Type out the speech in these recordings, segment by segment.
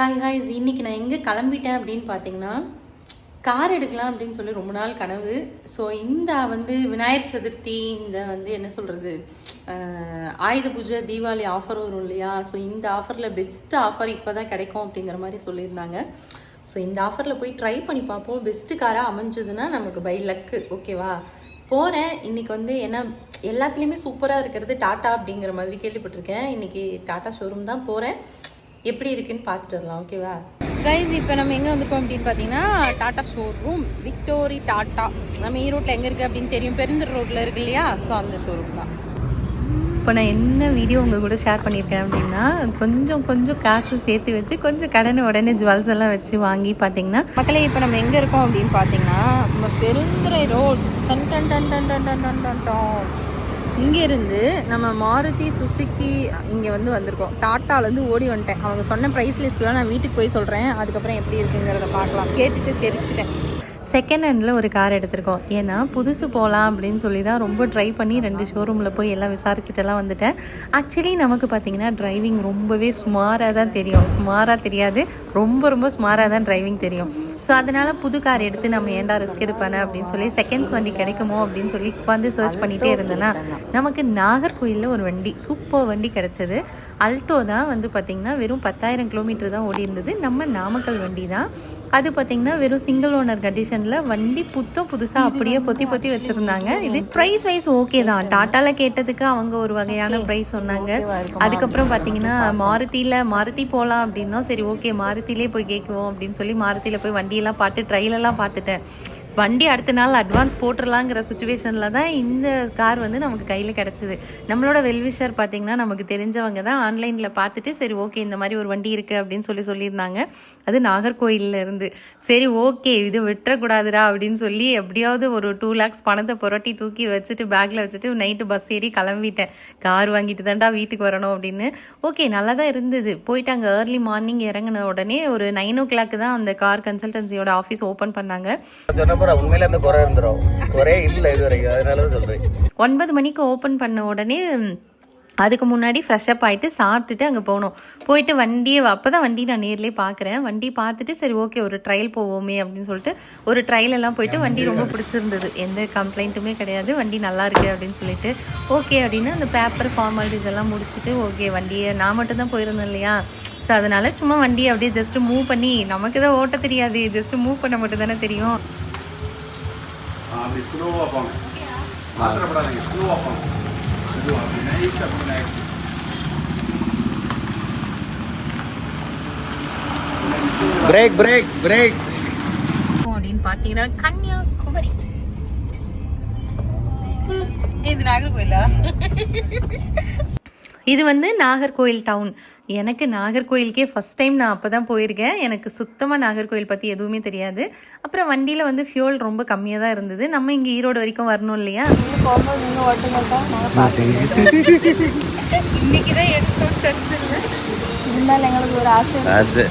Hi ஹாய்ஸ் இன்றைக்கி நான் எங்கே கிளம்பிட்டேன் அப்படின்னு பார்த்தீங்கன்னா கார் எடுக்கலாம் அப்படின்னு சொல்லி ரொம்ப நாள் கனவு. ஸோ இந்த வந்து விநாயகர் சதுர்த்தி இந்த வந்து என்ன சொல்கிறது ஆயுத பூஜை தீபாவளி ஆஃபர் வரும் இல்லையா? ஸோ இந்த ஆஃபரில் பெஸ்ட் ஆஃபர் இப்போ தான் கிடைக்கும் அப்படிங்கிற மாதிரி சொல்லியிருந்தாங்க. ஸோ இந்த ஆஃபரில் போய் ட்ரை பண்ணி பார்ப்போம். பெஸ்ட்டு காராக அமைஞ்சதுன்னா நமக்கு பை லக்கு ஓகேவா போகிறேன் இன்றைக்கி வந்து என்ன எல்லாத்துலேயுமே சூப்பராக இருக்கிறது டாட்டா அப்படிங்கிற மாதிரி கேள்விப்பட்டிருக்கேன். இன்னைக்கு டாட்டா ஷோரூம் தான் போகிறேன் எப்படி இருக்குன்னு பார்த்துட்டு வரலாம் ஓகேவா கைஸ் இப்போ நம்ம எங்கே வந்துட்டோம் அப்படின்னு பார்த்தீங்கன்னா டாட்டா ஷோரூம் விக்டோரி டாட்டா நம்ம ஈரோட்டில் எங்கே இருக்குது அப்படின்னு தெரியும். பெருந்தூர் ரோட்டில் இருக்கு இல்லையா? ஸோ அந்த ஷோரூம் தான். இப்போ நான் என்ன வீடியோ உங்கள் கூட ஷேர் பண்ணியிருக்கேன் அப்படின்னா கொஞ்சம் கொஞ்சம் காசு சேர்த்து வச்சு கொஞ்சம் கடனை உடனே ஜுவல்ஸ் எல்லாம் வச்சு வாங்கி பார்த்தீங்கன்னா மக்களே இப்போ நம்ம எங்கே இருக்கோம் அப்படின்னு பார்த்தீங்கன்னா நம்ம பெருந்துறை ரோட் சன் டன் டன் டன் டன் டன் டன். இங்கேருந்து நம்ம மாருதி சுசுக்கி இங்கே வந்து வந்திருக்கோம். டாட்டாலேருந்து ஓடி வந்துட்டேன். அவங்க சொன்ன ப்ரைஸ் லிஸ்ட்லாம் நான் வீட்டுக்கு போய் சொல்கிறேன் அதுக்கப்புறம் எப்படி இருக்குங்கிறத பார்க்கலாம். கேட்டுட்டு தெரிச்சிட்டேன் செகண்ட் ஹேண்டில் ஒரு கார் எடுத்திருக்கோம். ஏன்னா புதுசு போகலாம் அப்படின்னு சொல்லி தான் ரொம்ப ட்ரை பண்ணி ரெண்டு ஷோரூமில் போய் எல்லாம் விசாரிச்சுட்டெல்லாம் வந்துட்டேன். ஆக்சுவலி நமக்கு பார்த்தீங்கன்னா டிரைவிங் ரொம்பவே சுமாராக தான் தெரியும். சுமாராக தெரியாது. ரொம்ப ரொம்ப சுமாராக தான் டிரைவிங் தெரியும். ஸோ அதனால் புது கார் எடுத்து நம்ம ஏன்டா ரிஸ்க் எடுப்பானே அப்படின்னு சொல்லி செகண்ட்ஸ் வண்டி கிடைக்குமோ அப்படின்னு சொல்லி உட்காந்து சர்ச் பண்ணிகிட்டே இருந்தேன்னா நமக்கு நாகர்கோயிலில் ஒரு வண்டி சூப்பர் வண்டி கிடச்சது. அல்டோ தான் வந்து பார்த்திங்கன்னா வெறும் பத்தாயிரம் கிலோமீட்டர் தான் ஓடி இருந்தது. நம்ம நாமக்கல் வண்டி தான். அது பார்த்திங்கன்னா வெறும் சிங்கிள் ஓனர் கண்டிஷனில் வண்டி புத்தம் புதுசாக அப்படியே பொத்தி பொத்தி வச்சுருந்தாங்க. இது ப்ரைஸ் வைஸ் ஓகே தான். டாட்டாவில் கேட்டதுக்கு அவங்க ஒரு வகையான ப்ரைஸ் சொன்னாங்க. அதுக்கப்புறம் பார்த்தீங்கன்னா மாருதியில் மாருதி போகலாம் அப்படின்னா சரி ஓகே மாருதியிலே போய் கேட்குவோம் அப்படின்னு சொல்லி மாருதியில் போய் வண்டியெல்லாம் பார்த்து ட்ரையலெல்லாம் பார்த்துட்டேன். வண்டி அடுத்த நாள் அட்வான்ஸ் போட்டுடலாங்கிற சுச்சுவேஷனில் தான் இந்த கார் வந்து நமக்கு கையில் கிடச்சிது. நம்மளோட வெல்விஷர் பார்த்திங்கன்னா நமக்கு தெரிஞ்சவங்க தான் ஆன்லைனில் பார்த்துட்டு சரி ஓகே இந்த மாதிரி ஒரு வண்டி இருக்குது அப்படின்னு சொல்லி சொல்லியிருந்தாங்க. அது நாகர்கோயிலில் இருந்து. சரி ஓகே இது விட்டுறக்கூடாதுடா அப்படின்னு சொல்லி எப்படியாவது ஒரு டூ லேக்ஸ் பணத்தை புரட்டி தூக்கி வச்சுட்டு பேக்கில் வச்சுட்டு நைட்டு பஸ் ஏறி கிளம்பிட்டேன். கார் வாங்கிட்டு தான்டா வீட்டுக்கு வரணும் அப்படின்னு. ஓகே நல்லா தான் இருந்தது. போயிட்டு அங்கே ஏர்லி மார்னிங் இறங்கின உடனே ஒரு நைன் ஓ கிளாக் தான் அந்த கார் கன்சல்டன்சியோட ஆஃபீஸ் ஓப்பன் பண்ணாங்க. சொன்னப்பறம் உண்மையில அந்த குறை இருந்துரும். குறையே இல்லை இது வரைக்கும் அதனால தான் சொல்றேன். ஒன்பது மணிக்கு ஓப்பன் பண்ண உடனே அதுக்கு முன்னாடி ஃப்ரெஷ்அப் ஆகிட்டு சாப்பிட்டுட்டு அங்கே போனோம் போயிட்டு வண்டியை அப்போ தான் வண்டி நான் நேர்லேயே பார்க்குறேன் வண்டி பார்த்துட்டு சரி ஓகே ஒரு ட்ரையல் போவோமே அப்படின்னு சொல்லிட்டு ஒரு ட்ரையல் எல்லாம் போயிட்டு வண்டி ரொம்ப பிடிச்சிருந்தது. எந்த கம்ப்ளைண்ட்டுமே கிடையாது. வண்டி நல்லா இருக்கு அப்படின்னு சொல்லிட்டு ஓகே அப்படின்னு அந்த பேப்பர் ஃபார்மாலிட்டிஸ் எல்லாம் முடிச்சுட்டு ஓகே வண்டியை நான் மட்டும் தான் போயிருந்தேன் இல்லையா? ஸோ அதனால சும்மா வண்டியை அப்படியே ஜஸ்ட் மூவ் பண்ணி நமக்கு தான் ஓட்ட தெரியாது. ஜஸ்ட் மூவ் பண்ண மட்டும் தானே தெரியும். அப்படி ஸ்லோவாக போங்க அவசரப்படாதீங்க ஸ்லோவாக போங்க இது அப்படி நைஸாக போங்க நைஸ் பிரேக் பிரேக் பிரேக் அப்படின்னு பார்த்தீங்கன்னா கன்னியாகுமரி இது நாகர்கோயிலா இது வந்து நாகர்கோயில் டவுன் எனக்கு நாகர்கோயிலுக்கே ஃபஸ்ட் டைம் நான் அப்போ தான் போயிருக்கேன். எனக்கு சுத்தமாக நாகர்கோயில் பற்றி எதுவுமே தெரியாது. அப்புறம் வண்டியில் வந்து ஃபியூல் ரொம்ப கம்மியாக தான் இருந்தது. நம்ம இங்கே ஈரோடு வரைக்கும் வரணும் இல்லையா? இன்னைக்கு தான் இருந்தாலும் எங்களுக்கு ஒரு ஆசை ஆசை.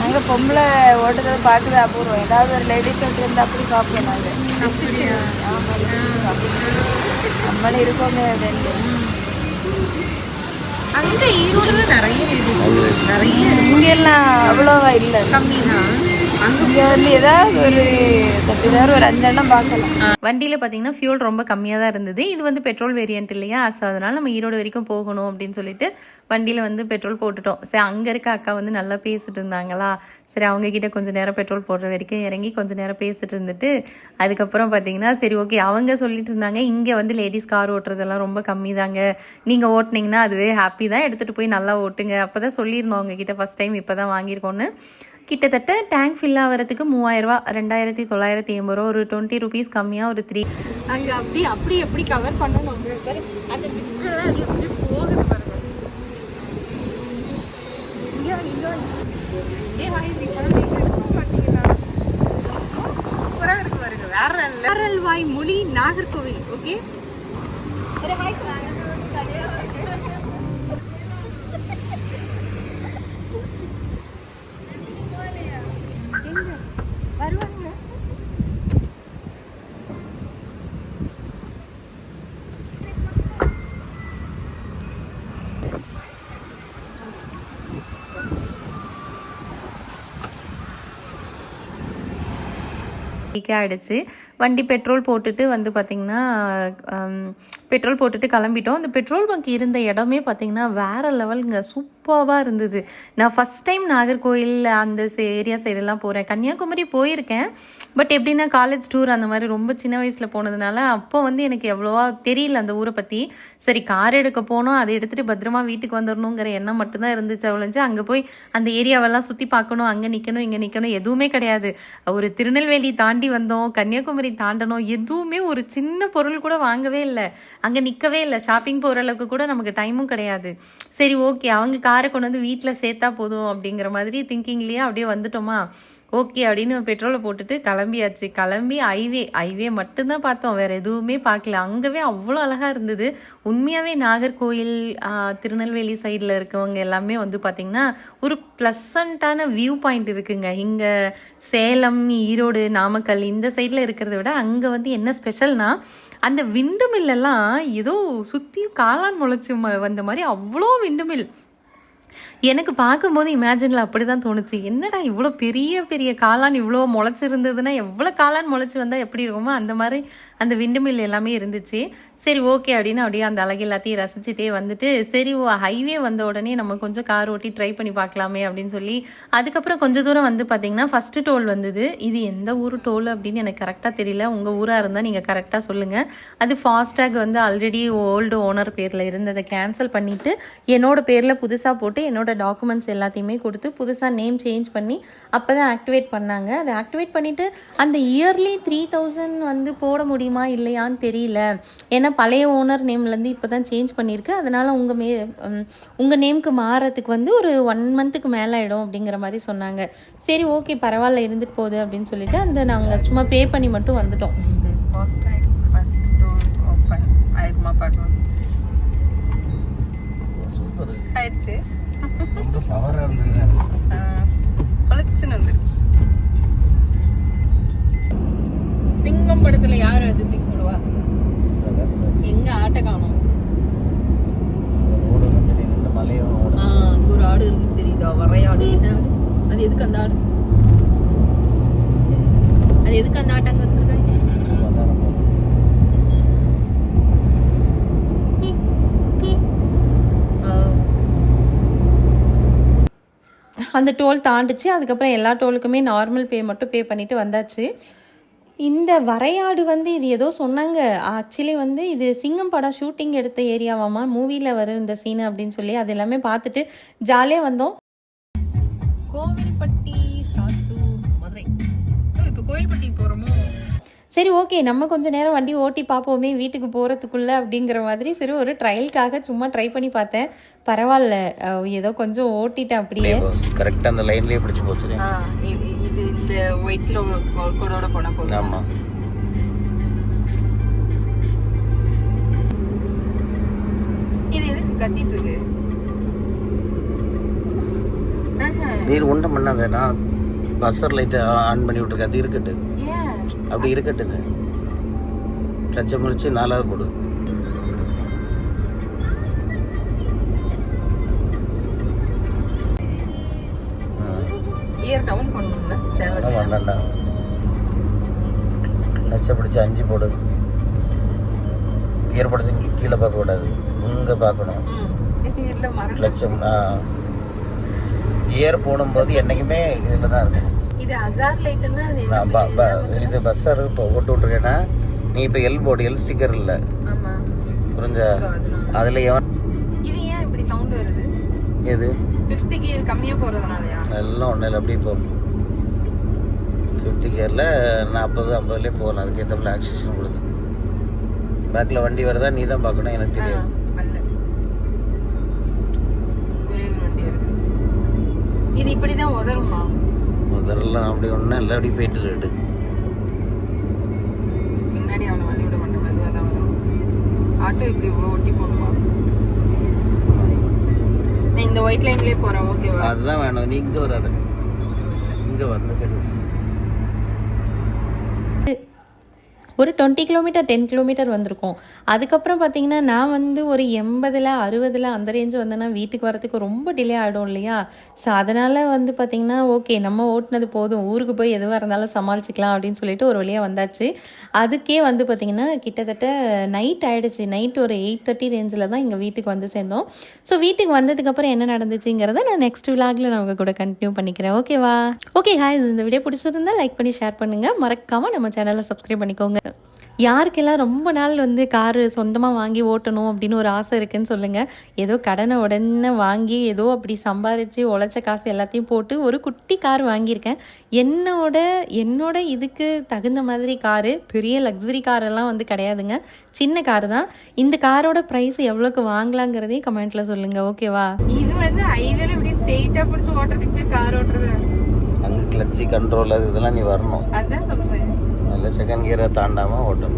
நாங்கள் பொம்பளை ஓட்டுறதை பார்க்குறது அபூர்வம். ஏதாவது ஒரு லேடிஸ் ஓட்டுறது அப்படி பார்ப்போம் நாங்கள் நம்மளும் இருக்கோங்க ரெண்டு அங்கே ஈரோடுல நிறைய நிறைய இங்கெல்லாம் அவ்வளோவா இல்லை. கம்மி தான் இங்கே வந்து ஏதாவது ஒரு தப்பிதார் ஒரு பார்க்கலாம். வண்டியில் பார்த்தீங்கன்னா ஃபியூல் ரொம்ப கம்மியாக தான் இருந்தது. இது வந்து பெட்ரோல் வேரியன்ட் இல்லையா? ஸோ அதனால் நம்ம ஈரோடு வரைக்கும் போகணும் அப்படின்னு சொல்லிட்டு வண்டியில் வந்து பெட்ரோல் போட்டுட்டோம். சரி அங்கே இருக்க அக்கா வந்து நல்லா பேசிட்டு இருந்தாங்களா? சரி அவங்க கிட்ட கொஞ்சம் நேரம் பெட்ரோல் போடுற வரைக்கும் இறங்கி கொஞ்சம் நேரம் பேசிட்டு இருந்துட்டு அதுக்கப்புறம் பார்த்தீங்கன்னா சரி ஓகே அவங்க சொல்லிட்டு இருந்தாங்க இங்கே வந்து லேடிஸ் கார் ஓட்டுறதெல்லாம் ரொம்ப கம்மி தாங்க. நீங்கள் ஓட்டுனீங்கன்னா அதுவே ஹாப்பி தான். எடுத்துகிட்டு போய் நல்லா ஓட்டுங்க. அப்போ தான் சொல்லியிருந்தோம் அவங்க கிட்ட ஃபஸ்ட் டைம் இப்போ தான் வாங்கியிருக்கோன்னு கிட்டத்தட்ட டேங்க் ஃபில் ஆகிறதுக்கு மூவாயிரரூவா ரெண்டாயிரத்தி தொள்ளாயிரத்தி எண்பது ரூபா ஒரு டுவெண்ட்டி ருபீஸ் கம்மியாக ஒரு த்ரீ அங்கே அப்படி அப்படி எப்படி கவர் பண்ணணும் அந்த மிஸ்டர் தான் அது எப்படி போகுது பாருங்க. சூப்பராக இருக்கு பாருங்க. வேற வேரல்வாய் மொழி நாகர்கோவில் ஓகே வருவாங்க ஆயிடுச்சு. வண்டி பெட்ரோல் போட்டுட்டு வந்து பார்த்திங்கன்னா பெட்ரோல் போட்டுட்டு கிளம்பிட்டோம். அந்த பெட்ரோல் பங்க் இருந்த இடமே பார்த்திங்கன்னா வேறு லெவலுங்க சூப்பராக இருந்தது. நான் ஃபஸ்ட் டைம் நாகர்கோயில் அந்த ஏரியா சைடெல்லாம் போகிறேன் கன்னியாகுமரி போயிருக்கேன். பட் எப்படின்னா காலேஜ் டூர் அந்த மாதிரி ரொம்ப சின்ன வயசில் போனதுனால அப்போ வந்து எனக்கு எவ்வளோவா தெரியல அந்த ஊரை பற்றி சரி கார் எடுக்க போனோம். அதை எடுத்துகிட்டு பத்திரமா வீட்டுக்கு வந்துடணுங்கிற எண்ணம் மட்டும்தான் இருந்துச்சு அவ்வளோஞ்சு அங்கே போய் அந்த ஏரியாவெல்லாம் சுற்றி பார்க்கணும். அங்கே நிற்கணும் இங்கே நிற்கணும் எதுவுமே கிடையாது. ஒரு திருநெல்வேலி தாண்டி வந்தோம் கன்னியாகுமரி தாண்டணும் எதுவுமே ஒரு சின்ன பொருள் கூட வாங்கவே இல்லை. அங்கே நிற்கவே இல்லை. ஷாப்பிங் போகிற அளவுக்கு கூட நமக்கு டைமும் கிடையாது. சரி ஓகே அவங்க காரை கொண்டு வந்து வீட்டில் சேர்த்தா போதும் அப்படிங்கிற மாதிரி திங்கிங்லேயே அப்படியே வந்துட்டோமா? ஓகே அப்படின்னு பெட்ரோலை போட்டுட்டு கிளம்பியாச்சு. கிளம்பி ஹைவே ஹைவே மட்டும்தான் பார்த்தோம். வேறு எதுவுமே பார்க்கல. அங்கவே அவ்வளோ அழகாக இருந்தது. உண்மையாகவே நாகர்கோயில் திருநெல்வேலி சைடில் இருக்கவங்க எல்லாமே வந்து பார்த்திங்கன்னா ஒரு ப்ளசண்ட்டான வியூ பாயிண்ட் இருக்குங்க. இங்கே சேலம் ஈரோடு நாமக்கல் இந்த சைடில் இருக்கிறத விட அங்கே வந்து என்ன ஸ்பெஷல்னால் அந்த விண்டு மில்லெல்லாம் ஏதோ சுற்றியும் காளான் முளைச்சி ம- வந்த மாதிரி அவ்வளோ விண்டு மில் எனக்கு பார்க்கும்போது இமேஜினில் அப்படி தான் தோணுச்சு. என்னடா இவ்வளோ பெரிய பெரிய காளான் இவ்வளோ முளைச்சிருந்ததுன்னா எவ்வளோ காளான் முளைச்சி வந்தால் எப்படி இருக்குமோ அந்த மாதிரி அந்த விண்டு மில் எல்லாமே இருந்துச்சு. சரி ஓகே அப்படின்னு அப்படியே அந்த அழகு எல்லாத்தையும் ரசிச்சுட்டே வந்துட்டு சரி ஓ ஹைவே வந்த உடனே நம்ம கொஞ்சம் கார் ஓட்டி ட்ரை பண்ணி பார்க்கலாமே அப்படின்னு சொல்லி அதுக்கப்புறம் கொஞ்சம் தூரம் வந்து பார்த்தீங்கன்னா ஃபஸ்ட்டு டோல் வந்தது. இது எந்த ஊர் டோல் அப்படின்னு எனக்கு கரெக்டாக தெரியல. உங்கள் ஊராக இருந்தால் நீங்கள் கரெக்டாக சொல்லுங்கள் அது ஃபாஸ்டேக் வந்து ஆல்ரெடி ஓல்டு ஓனர் பேரில் இருந்ததை கேன்சல் பண்ணிவிட்டு என்னோட பேரில் புதுசாக போட்டு என்னோட டாக்குமெண்ட்ஸ் எல்லாத்தையுமே கொடுத்து புதுசாக நேம் சேஞ்ச் பண்ணி அப்போ தான் ஆக்டிவேட் பண்ணாங்க. அதை ஆக்டிவேட் பண்ணிவிட்டு அந்த இயர்லி த்ரீ தௌசண்ட் வந்து போட முடியுமா இல்லையான்னு தெரியல. ஏன்னா பழைய ஓனர் நேம்லேருந்து இப்போ தான் சேஞ்ச் பண்ணியிருக்கு. அதனால் உங்கள் மே உங்கள் நேம்க்கு மாறத்துக்கு வந்து ஒரு ஒன் மந்த்துக்கு மேலே ஆகிடும் அப்படிங்கிற மாதிரி சொன்னாங்க. சரி ஓகே பரவாயில்ல இருந்துட்டு போகுது அப்படின்னு சொல்லிட்டு அந்த நாங்கள் சும்மா பே பண்ணி மட்டும் வந்துட்டோம். சூப்பர். ஆயிடுச்சு ரொம்ப பவராக இருந்திருக்காரு பளிச்சுன்னு வந்துருச்சு சிங்கம் படத்துல யார் அது தூக்கி போடுவா எங்க ஆட்டை காணும் ரோடு ஒன்றும் தெரியும் இந்த மலையும் ஆ அங்க ஒரு ஆடு இருக்கு தெரியுதா வரையாடு என்ன ஆடு அது எதுக்கு அந்த ஆடு அது எதுக்கு அந்த வச்சிருக்காங்க. அந்த டோல் தாண்டுச்சு. அதுக்கப்புறம் எல்லா டோலுக்குமே நார்மல் பே மட்டும் பே பண்ணிட்டு வந்தாச்சு. இந்த வரையாடு வந்து இது ஏதோ சொன்னாங்க. ஆக்சுவலி வந்து இது சிங்கம் படம் ஷூட்டிங் எடுத்த ஏரியாவாமா மூவியில் வரும் இந்த சீன் அப்படின்னு சொல்லி அது எல்லாமே பார்த்துட்டு ஜாலியாக வந்தோம். கோவில்பட்டி சாத்தூர் மதுரை. இப்போ கோவில்பட்டி போகிறோமோ சரி ஓகே நம்ம கொஞ்ச நேரம் வண்டி ஓட்டி பார்ப்போமே வீட்டுக்கு போகிறதுக்குள்ள அப்படிங்கிற மாதிரி. சரி ஒரு ட்ரையலுக்காக சும்மா ட்ரை பண்ணி பார்த்தேன். பரவாயில்ல. ஏதோ கொஞ்சம் ஓட்டிட்டேன் அப்படியே. கரெக்டாக அந்த லைன்லேயே பிடிச்சி போச்சு இது இந்த ஒயிட்ல கோடோட போன போதும். ஆமாம் இது எதுக்கு கத்திட்டு இருக்கு? நீர் ஒன்றும் பண்ணாத நான் பஸ்ஸர் லைட்டை ஆன் பண்ணி விட்ருக்கேன் அது இருக்கட்டு அப்படி இருக்கட்டுங்க. கிளச்சை முடிச்சு நாலாவது போடு. இயர் வேண்டாம்டா கிளச்சை பிடிச்சி அஞ்சு போடு. கியர் பிடிச்சி இங்கே கீழே பார்க்கக்கூடாது இங்கே பார்க்கணும். கிளச்சம் கியர் போடும்போது என்றைக்குமே இதில் தான் இருக்கும். இது அசார் ப- இது பஸ்ஸர் இப்போ ஓட்டு விட்ருக்கேன்னா நீ இப்போ எல் போர்டு எல் ஸ்டிக்கர் இல்லை. புரிஞ்ச. அதில் எவன் இது ஏன் இப்படி சவுண்ட் வருது? எது? ஃபிஃப்த் கியர் கம்மியா போறதுனாலயா? எல்லாம் ஒன்றும் இல்லை அப்படியே போகும். ஃபிஃப்த்து கியரில் நாற்பது ஐம்பதுலேயே போகலாம். அதுக்கேற்றப்பல ஆக்சிஜன் கொடுத்து. பேக்கில் வண்டி வருதா நீ தான் பார்க்கணும் எனக்கு தெரியாது. இது இப்படிதான் உதருமா முதல்ல அப்படி ஒன்றும் இல்லை அப்படி போயிட்டு இருக்கு. பின்னாடி அவனை வழி விட மாட்டேன் மெதுவாக தான் ஆட்டோ இப்படி இவ்வளோ ஒட்டி போகணுமா? இந்த ஒயிட் லைன்லேயே போகிறேன் ஓகேவா அதுதான் வேணும் நீ இங்கே வராத. இங்கே வந்த சைடு ஒரு டுவெண்ட்டி கிலோமீட்டர் டென் கிலோமீட்டர் வந்திருக்கும். அதுக்கப்புறம் பார்த்தீங்கன்னா நான் வந்து ஒரு எண்பதில் அறுபதில் அந்த ரேஞ்ச் வந்தேன்னா வீட்டுக்கு வரதுக்கு ரொம்ப டிலே ஆகிடும் இல்லையா? ஸோ அதனால் வந்து பார்த்திங்கன்னா ஓகே நம்ம ஓட்டுனது போதும். ஊருக்கு போய் எதுவாக இருந்தாலும் சமாளிச்சிக்கலாம் அப்படின்னு சொல்லிட்டு ஒரு வழியாக வந்தாச்சு. அதுக்கே வந்து பார்த்திங்கன்னா கிட்டத்தட்ட நைட் ஆகிடுச்சு நைட் ஒரு எயிட் தேர்ட்டி ரேஞ்சில் தான் எங்கள் வீட்டுக்கு வந்து சேர்ந்தோம். ஸோ வீட்டுக்கு வந்ததுக்கப்புறம் என்ன நடந்துச்சுங்கிறத நான் நெக்ஸ்ட் விலாகில் நான் உங்கள் கூட கண்டினியூ பண்ணிக்கிறேன். ஓகேவா ஓகே ஹாய் இந்த வீடியோ பிடிச்சிருந்தா லைக் பண்ணி ஷேர் பண்ணுங்கள் மறக்காமல் நம்ம சேனலை சப்ஸ்கிரைப் பண்ணிக்கோங்க. யாருக்கெல்லாம் ரொம்ப நாள் வந்து காரு சொந்தமாக வாங்கி ஓட்டணும் அப்படின்னு ஒரு ஆசை இருக்குன்னு சொல்லுங்கள் ஏதோ கடனை உடனே வாங்கி ஏதோ அப்படி சம்பாரித்து உழைச்ச காசு எல்லாத்தையும் போட்டு ஒரு குட்டி கார் வாங்கியிருக்கேன். என்னோட என்னோட இதுக்கு தகுந்த மாதிரி காரு பெரிய லக்ஸுரி காரெல்லாம் வந்து கிடையாதுங்க. சின்ன கார் தான். இந்த காரோட ப்ரைஸ் எவ்வளோக்கு வாங்கலாங்கிறதையும் கமெண்ட்டில் சொல்லுங்கள் ஓகேவா இது வந்து ஹைவேல இப்படி ஸ்ட்ரெயிட்டா பிடிச்சி ஓட்டுறதுக்கு கார் ஓட்டுறது அங்கே கிளச்சி கண்ட்ரோல் இதெல்லாம் நீ வரணும். அதான் சொல்றேன். இல்லை செகண்ட் கியரை தாண்டாமல் ஓட்டணும்.